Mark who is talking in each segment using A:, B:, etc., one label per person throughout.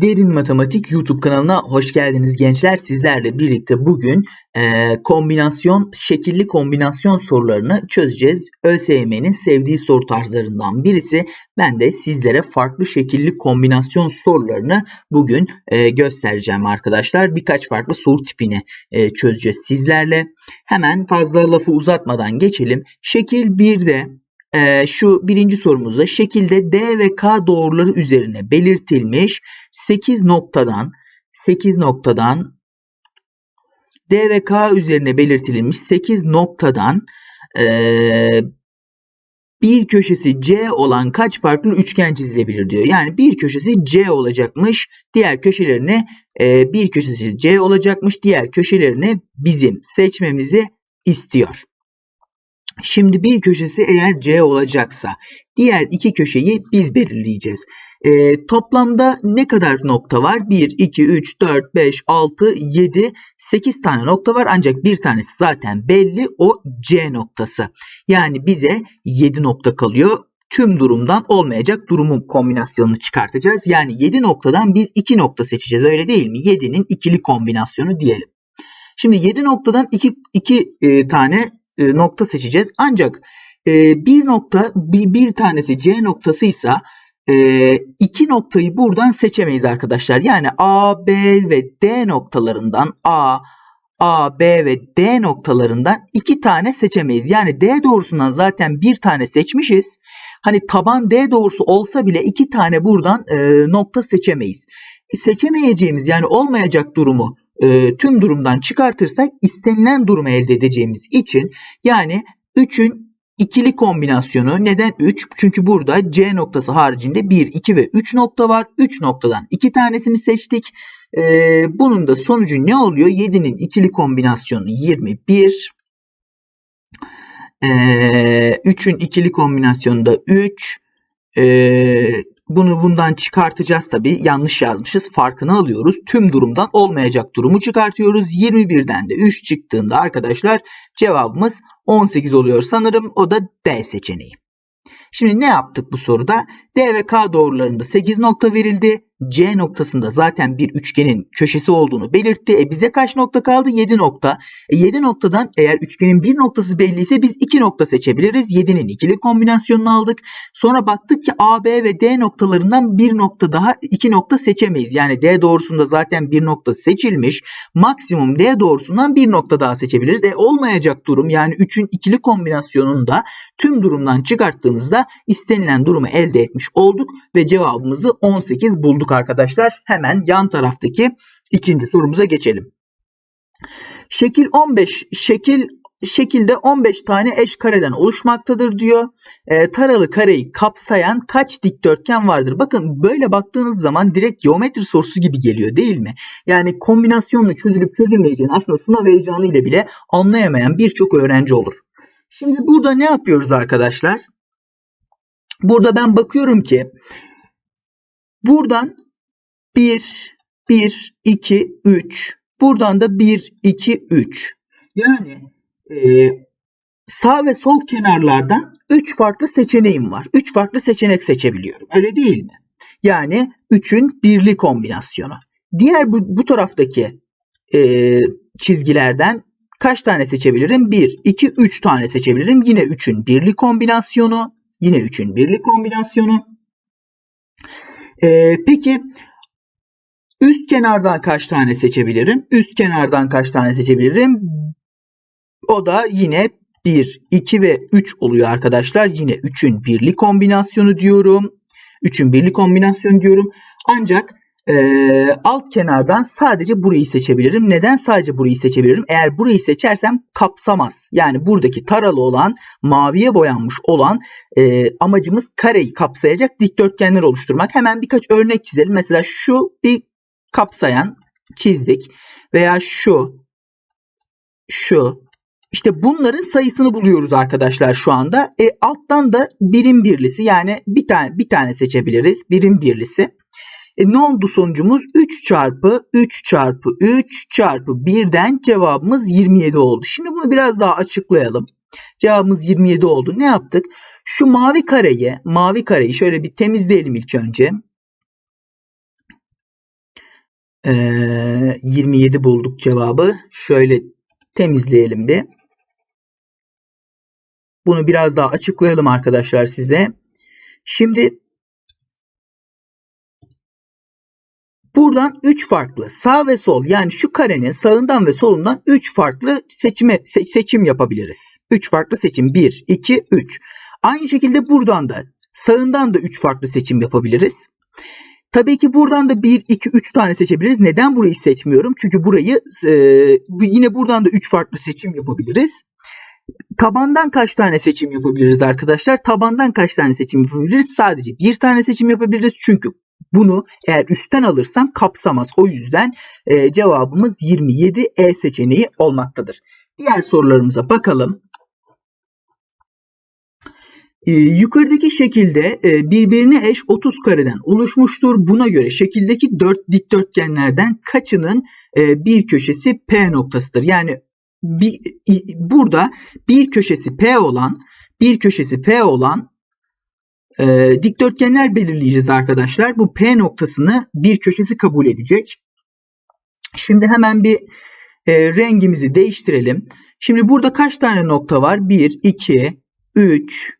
A: Derin Matematik YouTube kanalına hoş geldiniz gençler. Sizlerle birlikte bugün e, kombinasyon, şekilli kombinasyon sorularını çözeceğiz. ÖSYM'nin sevdiği soru tarzlarından birisi. Ben de sizlere farklı şekilli kombinasyon sorularını bugün e, göstereceğim arkadaşlar. Birkaç farklı soru tipini e, çözeceğiz sizlerle. Hemen fazla lafı uzatmadan geçelim. Şekil 1'de e, şu birinci sorumuzda şekilde D ve K doğruları üzerine belirtilmiş 8 noktadan 8 noktadan D ve K üzerine belirtilmiş 8 noktadan e, bir köşesi C olan kaç farklı üçgen çizilebilir diyor. Yani bir köşesi C olacakmış. Diğer köşelerine e, bir köşesi C olacakmış. Diğer köşelerine bizim seçmemizi istiyor. Şimdi bir köşesi eğer C olacaksa diğer iki köşeyi biz belirleyeceğiz. E, toplamda ne kadar nokta var? 1, 2, 3, 4, 5, 6, 7, 8 tane nokta var. Ancak bir tanesi zaten belli o C noktası. Yani bize 7 nokta kalıyor. Tüm durumdan olmayacak durumun kombinasyonunu çıkartacağız. Yani 7 noktadan biz 2 nokta seçeceğiz öyle değil mi? 7'nin ikili kombinasyonu diyelim. Şimdi 7 noktadan 2, 2 e, tane e, nokta seçeceğiz. Ancak e, bir nokta bir, bir tanesi C noktasıysa e, iki noktayı buradan seçemeyiz arkadaşlar. Yani A, B ve D noktalarından A, A, B ve D noktalarından iki tane seçemeyiz. Yani D doğrusundan zaten bir tane seçmişiz. Hani taban D doğrusu olsa bile iki tane buradan e, nokta seçemeyiz. E, seçemeyeceğimiz yani olmayacak durumu e, tüm durumdan çıkartırsak istenilen durumu elde edeceğimiz için yani 3'ün ikili kombinasyonu neden 3? Çünkü burada C noktası haricinde 1, 2 ve 3 nokta var. 3 noktadan 2 tanesini seçtik. Ee, bunun da sonucu ne oluyor? 7'nin ikili kombinasyonu 21. Ee, 3'ün ikili kombinasyonu da 3. Ee, bunu bundan çıkartacağız tabi. Yanlış yazmışız. Farkını alıyoruz. Tüm durumdan olmayacak durumu çıkartıyoruz. 21'den de 3 çıktığında arkadaşlar cevabımız 18 oluyor sanırım. O da D seçeneği. Şimdi ne yaptık bu soruda? D ve K doğrularında 8 nokta verildi. C noktasında zaten bir üçgenin köşesi olduğunu belirtti. E bize kaç nokta kaldı? 7 nokta. E 7 noktadan eğer üçgenin bir noktası belliyse biz 2 nokta seçebiliriz. 7'nin ikili kombinasyonunu aldık. Sonra baktık ki A, B ve D noktalarından bir nokta daha 2 nokta seçemeyiz. Yani D doğrusunda zaten bir nokta seçilmiş. Maksimum D doğrusundan bir nokta daha seçebiliriz. E olmayacak durum yani 3'ün ikili kombinasyonunda tüm durumdan çıkarttığımızda istenilen durumu elde etmiş olduk ve cevabımızı 18 bulduk bulduk arkadaşlar. Hemen yan taraftaki ikinci sorumuza geçelim. Şekil 15 şekil şekilde 15 tane eş kareden oluşmaktadır diyor. E, taralı kareyi kapsayan kaç dikdörtgen vardır? Bakın böyle baktığınız zaman direkt geometri sorusu gibi geliyor değil mi? Yani kombinasyonlu çözülüp çözülmeyeceğini aslında sınav heyecanı ile bile anlayamayan birçok öğrenci olur. Şimdi burada ne yapıyoruz arkadaşlar? Burada ben bakıyorum ki Buradan 1, 1, 2, 3. Buradan da 1, 2, 3. Yani e, sağ ve sol kenarlardan 3 farklı seçeneğim var. 3 farklı seçenek seçebiliyorum. Öyle değil mi? Yani 3'ün birli kombinasyonu. Diğer bu, bu taraftaki e, çizgilerden kaç tane seçebilirim? 1, 2, 3 tane seçebilirim. Yine 3'ün birli kombinasyonu. Yine 3'ün birli kombinasyonu. Ee, peki üst kenardan kaç tane seçebilirim? Üst kenardan kaç tane seçebilirim? O da yine 1, 2 ve 3 oluyor arkadaşlar. Yine 3'ün birli kombinasyonu diyorum. 3'ün birli kombinasyonu diyorum. Ancak e, alt kenardan sadece burayı seçebilirim. Neden sadece burayı seçebilirim? Eğer burayı seçersem kapsamaz. Yani buradaki taralı olan maviye boyanmış olan e, amacımız kareyi kapsayacak dikdörtgenler oluşturmak. Hemen birkaç örnek çizelim. Mesela şu bir kapsayan çizdik. Veya şu şu işte bunların sayısını buluyoruz arkadaşlar şu anda. E, alttan da birim birlisi yani bir tane bir tane seçebiliriz. Birim birlisi. E, ne oldu sonucumuz? 3 çarpı 3 çarpı 3 çarpı 1'den cevabımız 27 oldu. Şimdi bunu biraz daha açıklayalım. Cevabımız 27 oldu. Ne yaptık? Şu mavi kareyi, mavi kareyi şöyle bir temizleyelim ilk önce. Ee, 27 bulduk cevabı. Şöyle temizleyelim bir. Bunu biraz daha açıklayalım arkadaşlar size. Şimdi buradan 3 farklı sağ ve sol yani şu karenin sağından ve solundan 3 farklı seçime se- seçim yapabiliriz. 3 farklı seçim 1 2 3. Aynı şekilde buradan da sağından da 3 farklı seçim yapabiliriz. Tabii ki buradan da 1, 2, 3 tane seçebiliriz. Neden burayı seçmiyorum? Çünkü burayı e, yine buradan da 3 farklı seçim yapabiliriz. Tabandan kaç tane seçim yapabiliriz arkadaşlar? Tabandan kaç tane seçim yapabiliriz? Sadece bir tane seçim yapabiliriz. Çünkü bunu eğer üstten alırsam kapsamaz. O yüzden e, cevabımız 27 E seçeneği olmaktadır. Diğer sorularımıza bakalım. Ee, yukarıdaki şekilde e, birbirine eş 30 kareden oluşmuştur. Buna göre şekildeki 4 dikdörtgenlerden kaçının e, bir köşesi P noktasıdır. Yani bir, burada bir köşesi P olan bir köşesi P olan e, dikdörtgenler belirleyeceğiz arkadaşlar. Bu P noktasını bir köşesi kabul edecek. Şimdi hemen bir e, rengimizi değiştirelim. Şimdi burada kaç tane nokta var? 1, 2, 3,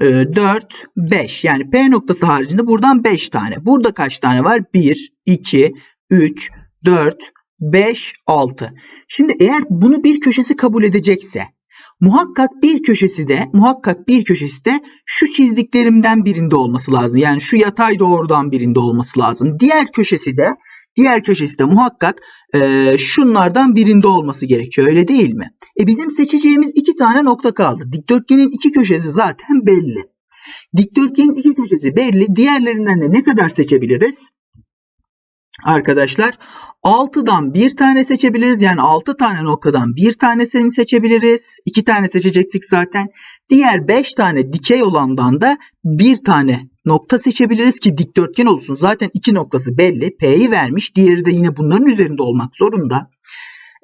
A: 4, 5. Yani P noktası haricinde buradan 5 tane. Burada kaç tane var? 1, 2, 3, 4, 5, 6. Şimdi eğer bunu bir köşesi kabul edecekse muhakkak bir köşesi de muhakkak bir köşesi de şu çizdiklerimden birinde olması lazım. Yani şu yatay doğrudan birinde olması lazım. Diğer köşesi de diğer köşesi de muhakkak e, şunlardan birinde olması gerekiyor. Öyle değil mi? E bizim seçeceğimiz iki tane nokta kaldı. Dikdörtgenin iki köşesi zaten belli. Dikdörtgenin iki köşesi belli. Diğerlerinden de ne kadar seçebiliriz? Arkadaşlar 6'dan bir tane seçebiliriz. Yani 6 tane noktadan bir tanesini seçebiliriz. 2 tane seçecektik zaten. Diğer 5 tane dikey olandan da bir tane nokta seçebiliriz ki dikdörtgen olsun. Zaten iki noktası belli. P'yi vermiş. Diğeri de yine bunların üzerinde olmak zorunda.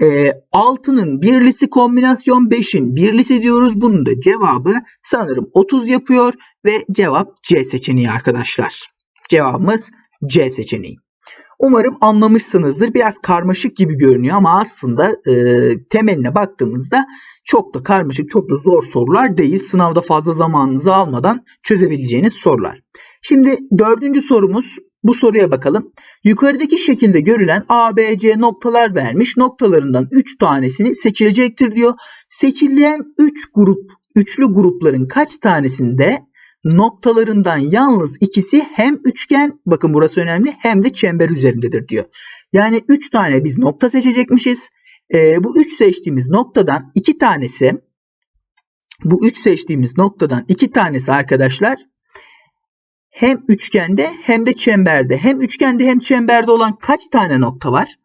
A: E, 6'nın birlisi kombinasyon 5'in birlisi diyoruz. Bunun da cevabı sanırım 30 yapıyor ve cevap C seçeneği arkadaşlar. Cevabımız C seçeneği. Umarım anlamışsınızdır. Biraz karmaşık gibi görünüyor ama aslında e, temeline baktığımızda çok da karmaşık, çok da zor sorular değil. Sınavda fazla zamanınızı almadan çözebileceğiniz sorular. Şimdi dördüncü sorumuz bu soruya bakalım. Yukarıdaki şekilde görülen A, B, C noktalar vermiş. Noktalarından 3 tanesini seçilecektir diyor. Seçilen 3 grup, üçlü grupların kaç tanesinde noktalarından yalnız ikisi hem üçgen, bakın burası önemli, hem de çember üzerindedir diyor. Yani 3 tane biz nokta seçecekmişiz. Ee, bu 3 seçtiğimiz noktadan 2 tanesi bu 3 seçtiğimiz noktadan 2 tanesi arkadaşlar hem üçgende hem de çemberde. Hem üçgende hem çemberde olan kaç tane nokta var?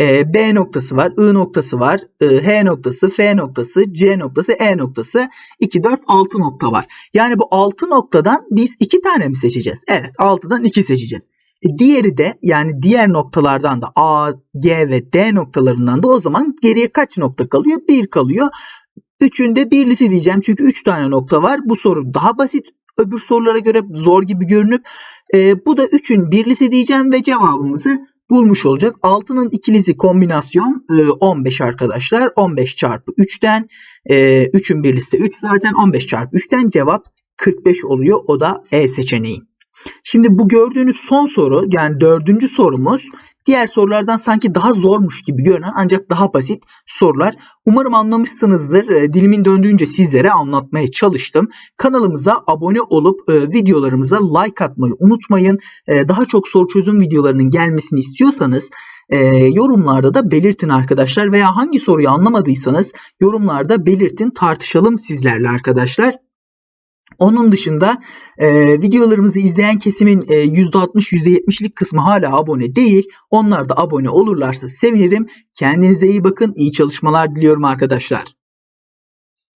A: Ee, B noktası var, I noktası var, e, H noktası, F noktası, C noktası, E noktası, 2, 4, 6 nokta var. Yani bu 6 noktadan biz 2 tane mi seçeceğiz? Evet 6'dan 2 seçeceğiz. E, diğeri de yani diğer noktalardan da A, G ve D noktalarından da o zaman geriye kaç nokta kalıyor? 1 kalıyor. Üçünde birlisi diyeceğim çünkü 3 tane nokta var. Bu soru daha basit öbür sorulara göre zor gibi görünüp e, bu da 3'ün birlisi diyeceğim ve cevabımızı bulmuş olacağız. 6'nın ikilisi kombinasyon e, 15 arkadaşlar. 15 çarpı 3'ten e, 3'ün birlisi de 3 zaten 15 çarpı 3'ten cevap 45 oluyor. O da E seçeneği. Şimdi bu gördüğünüz son soru yani dördüncü sorumuz diğer sorulardan sanki daha zormuş gibi görünen ancak daha basit sorular. Umarım anlamışsınızdır. E, Dilimin döndüğünce sizlere anlatmaya çalıştım. Kanalımıza abone olup e, videolarımıza like atmayı unutmayın. E, Daha çok soru çözüm videolarının gelmesini istiyorsanız e, yorumlarda da belirtin arkadaşlar veya hangi soruyu anlamadıysanız yorumlarda belirtin tartışalım sizlerle arkadaşlar. Onun dışında e, videolarımızı izleyen kesimin e, %60-%70'lik kısmı hala abone değil. Onlar da abone olurlarsa sevinirim. Kendinize iyi bakın. İyi çalışmalar diliyorum arkadaşlar.